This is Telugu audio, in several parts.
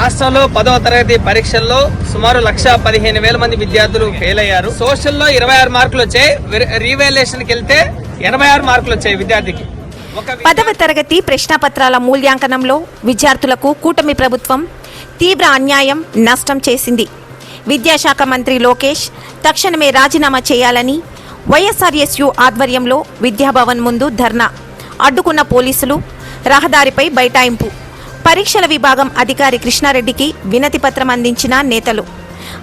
రాష్ట్రంలో పదవ తరగతి పరీక్షల్లో సుమారు లక్ష పదిహేను వేల మంది విద్యార్థులు ఫెయిల్ అయ్యారు. సోషల్లో ఇరవై ఆరు మార్కులు వచ్చాయి. రీవాల్యుయేషన్కి వెళ్తే ఎనభై ఆరు మార్కులు వచ్చాయి విద్యార్థికి. పదవ తరగతి ప్రశ్నాపత్రాల మూల్యాంకనంలో విద్యార్థులకు కూటమి ప్రభుత్వం తీవ్ర అన్యాయం నష్టం చేసింది. విద్యాశాఖ మంత్రి లోకేష్ తక్షణమే రాజీనామా చేయాలని వైఎస్ఆర్ఎస్యు ఆధ్వర్యంలో విద్యాభవన్ ముందు ధర్నా. అడ్డుకున్న పోలీసులు రహదారిపై బైఠాయింపు. పరీక్షల విభాగం అధికారి కృష్ణారెడ్డికి వినతి పత్రం అందించిన నేతలు.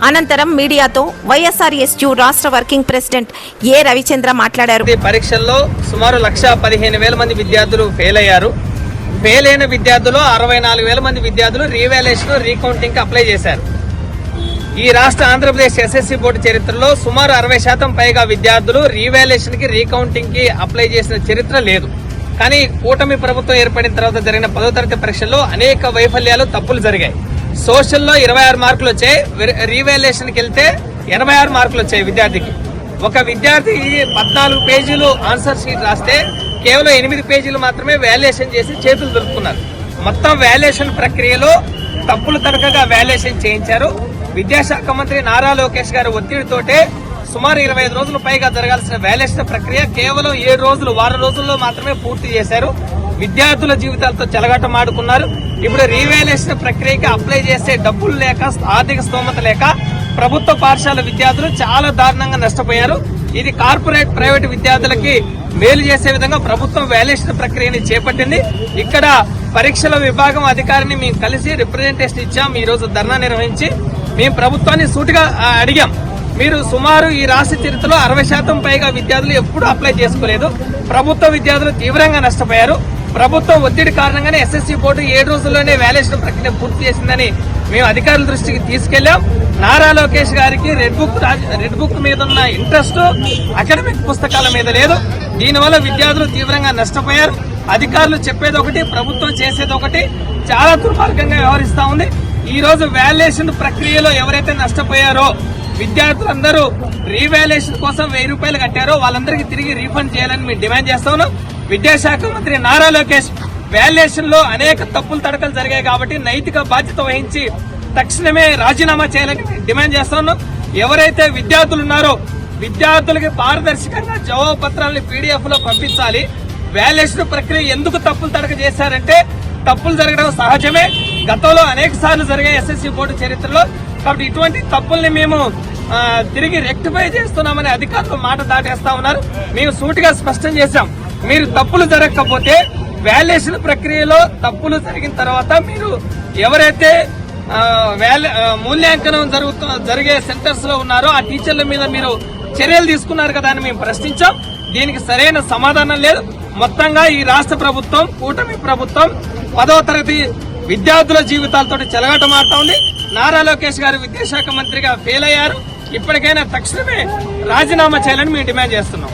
అనంతరం మీడియాతో వైఎస్ఆర్ఎస్యు రాష్ట్ర వర్కింగ్ ప్రెసిడెంట్ ఏ రవిచంద్ర మాట్లాడారు. పరీక్షల్లో సుమారు లక్ష పదిహేను వేల మంది విద్యార్థులు ఫెయిల్ అయ్యారు. ఫెయిల్ అయిన విద్యార్థులు అరవై నాలుగు వేల మంది విద్యార్థులు రీవాల్యుయేషన్ రీకౌంటింగ్ అప్లై చేశారు. ఈ రాష్ట్ర ఆంధ్రప్రదేశ్ ఎస్ఎస్సి బోర్డు చరిత్రలో సుమారు అరవై శాతం పైగా విద్యార్థులు రీవాల్యుయేషన్కి రీకౌంటింగ్కి అప్లై చేసిన చరిత్ర లేదు. కానీ కూటమి ప్రభుత్వం ఏర్పడిన తర్వాత జరిగిన పదో తరగతి పరీక్షల్లో అనేక వైఫల్యాలు తప్పులు జరిగాయి. సోషల్లో ఇరవై ఆరు మార్కులు వచ్చాయి. రీవాల్యుయేషన్కి వెళ్తే ఎనభై ఆరు మార్కులు వచ్చాయి విద్యార్థికి. ఒక విద్యార్థి పద్నాలుగు పేజీలు ఆన్సర్ షీట్ రాస్తే కేవలం ఎనిమిది పేజీలు మాత్రమే వాల్యుయేషన్ చేసి చేతులు దొరుకుతున్నారు మొత్తం వాల్యుయేషన్ ప్రక్రియలో తప్పులు తరగగా వాల్యుయేషన్ చేయించారు. విద్యాశాఖ మంత్రి నారా లోకేష్ గారి ఒత్తిడితోటే సుమారు ఇరవై ఐదు రోజులు పైగా జరగాల్సిన వ్యాలేషన్ ప్రక్రియ కేవలం ఏడు రోజులు వారం రోజుల్లో మాత్రమే పూర్తి చేశారు. విద్యార్థుల జీవితాలతో చెలగటం ఆడుకున్నారు ఇప్పుడు రీవాల్యుయేషన్ ప్రక్రియకి అప్లై చేసే డబ్బులు లేక ఆర్థిక స్తోమత లేక ప్రభుత్వ పాఠశాల విద్యార్థులు చాలా దారుణంగా నష్టపోయారు. ఇది కార్పొరేట్ ప్రైవేట్ విద్యార్థులకి మేలు చేసే విధంగా ప్రభుత్వం వాల్యుయేషన్ ప్రక్రియని చేపట్టింది. ఇక్కడ పరీక్షల విభాగం అధికారిని మేము కలిసి రిప్రజెంటేషన్ ఇచ్చాం. ఈ రోజు ధర్నా నిర్వహించి మేము ప్రభుత్వాన్ని సూటిగా అడిగాం. మీరు సుమారు ఈ రాష్ట్ర చరిత్రలో అరవై శాతం పైగా విద్యార్థులు ఎప్పుడూ అప్లై చేసుకోలేదు. ప్రభుత్వ విద్యార్థులు తీవ్రంగా నష్టపోయారు. ప్రభుత్వం ఒత్తిడి కారణంగానే ఎస్ఎస్సీ బోర్డు ఏడు రోజుల్లోనే వ్యాలేషన్ ప్రక్రియ పూర్తి చేసిందని మేము అధికారుల దృష్టికి తీసుకెళ్ళాం నారా లోకేష్ గారికి రెడ్ బుక్ రెడ్ బుక్ మీద ఉన్న ఇంట్రెస్ట్ అకాడమిక్ పుస్తకాల మీద లేదు. దీనివల్ల విద్యార్థులు తీవ్రంగా నష్టపోయారు. అధికారులు చెప్పేది ఒకటి ప్రభుత్వం చేసేది ఒకటి. చాలా దుర్మార్గంగా వ్యవహరిస్తూ ఉంది. ఈ రోజు వాల్యుయేషన్ ప్రక్రియలో ఎవరైతే నష్టపోయారో విద్యార్థులందరూ రీవాల్యుయేషన్ కోసం వెయ్యి రూపాయలు కట్టారో వాళ్ళందరికీ తిరిగి రీఫండ్ చేయాలని మేము డిమాండ్ చేస్తాను. విద్యాశాఖ మంత్రి నారా లోకేష్ వాల్యుయేషన్లో అనేక తప్పులు తడకలు జరిగాయి కాబట్టి నైతిక బాధ్యత వహించి తక్షణమే రాజీనామా చేయాలని డిమాండ్ చేస్తాను. ఎవరైతే విద్యార్థులు ఉన్నారో విద్యార్థులకి పారదర్శకంగా జవాబు పత్రాలను పీడిఎఫ్లో పంపించాలి. వాల్యుయేషన్ ప్రక్రియ ఎందుకు తప్పులు తడక చేశారంటే తప్పులు జరగడం సహజమే. గతంలో అనేక సార్లు జరిగాయి ఎస్ఎస్సీ బోర్డు చరిత్రలో కాబట్టి ఇటువంటి తప్పుల్ని మేము తిరిగి రెక్టిఫై చేస్తున్నామని అధికారులు మాట దాటేస్తా ఉన్నారు. మేము సూటిగా స్పష్టం చేశాం. మీరు తప్పులు జరగకపోతే వాల్యుయేషన్ ప్రక్రియలో తప్పులు జరిగిన తర్వాత మీరు ఎవరైతే మూల్యాంకనం జరుగుతు జరిగే సెంటర్స్లో ఉన్నారో ఆ టీచర్ల మీద మీరు చర్యలు తీసుకున్నారు కదా అని మేము ప్రశ్నించాం. దీనికి సరైన సమాధానం లేదు. మొత్తంగా ఈ రాష్ట్ర ప్రభుత్వం కూటమి ప్రభుత్వం పదవ తరగతి విద్యార్థుల జీవితాలతో చెలగాటమాడుతా ఉంది. నారా లోకేష్ గారు విద్యాశాఖ మంత్రిగా ఫెయిల్ అయ్యారు. ఇప్పటికైనా తక్షణమే రాజీనామా చేయాలని మేము డిమాండ్ చేస్తున్నాం.